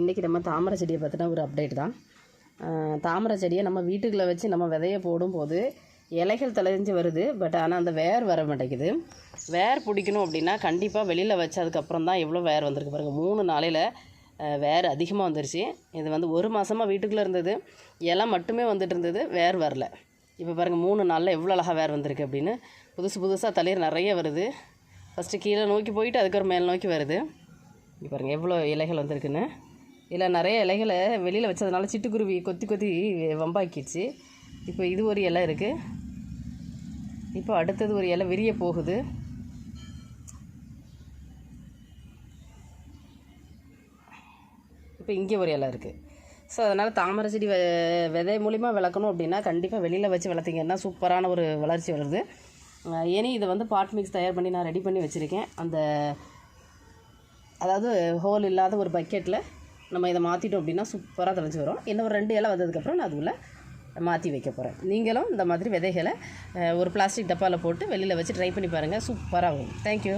இன்றைக்கி நம்ம தாமரை செடியை பற்றின ஒரு அப்டேட் தான். தாமரை செடியை நம்ம வீட்டுக்குள்ளே வச்சு நம்ம விதைய போடும்போது இலைகள் தலைஞ்சு வருது பட் ஆனால் அந்த வேர் வர மாட்டேங்குது. வேர் பிடிக்கணும் அப்படின்னா கண்டிப்பாக வெளியில் வச்சதுக்கப்புறம் தான் எவ்வளோ வேர் வந்திருக்கு பாருங்கள் மூணு நாளையில் வேர் அதிகமாக வந்துருச்சு. இது வந்து ஒரு மாதமாக வீட்டுக்குள்ளே இருந்தது. இலை மட்டுமே வந்துட்டு இருந்தது வேர் வரல. இப்போ பாருங்கள் மூணு நாளில் எவ்வளோ அழகாக வேர் வந்திருக்கு அப்படின்னு புதுசு புதுசாக தலையர் நிறைய வருது. ஃபஸ்ட்டு கீழே நோக்கி போயிட்டு அதுக்கப்புறம் மேல் நோக்கி வருது. இங்கே பாருங்கள் எவ்வளோ இலைகள் வந்திருக்குன்னு. இதில் நிறைய இலைகளை வெளியில் வச்சதுனால சிட்டுக்குருவி கொத்தி கொத்தி வம்பாக்கிடுச்சு. இப்போ இது ஒரு இலை இருக்குது இப்போ அடுத்தது ஒரு இலை விரிய போகுது. இப்போ இங்கே ஒரு இலை இருக்குது ஸோ அதனால் தாமரை செடி வெ விதை மூலிமா விளக்கணும் அப்படின்னா கண்டிப்பாக வெளியில் வச்சு வளர்த்திங்கன்னா சூப்பரான ஒரு வளர்ச்சி வருது. ஏனி இதை வந்து பாட் மிக்ஸ் தயார் பண்ணி நான் ரெடி பண்ணி வச்சுருக்கேன். அந்த அதாவது ஹோல் இல்லாத ஒரு பக்கெட்டில் நம்ம இதை மாற்றிட்டோம் அப்படின்னா சூப்பராக தெளிஞ்சு வரும். இன்னும் ஒரு ரெண்டு இலை வந்ததுக்கப்புறம் நான் அதுக்குள்ளே மாற்றி வைக்க போகிறேன் நீங்களும் இந்த மாதிரி விதைகளை ஒரு பிளாஸ்டிக் டப்பாவில் போட்டு வெளியில் வச்சு ட்ரை பண்ணி பாருங்கள் சூப்பராக வரும். தேங்க்யூ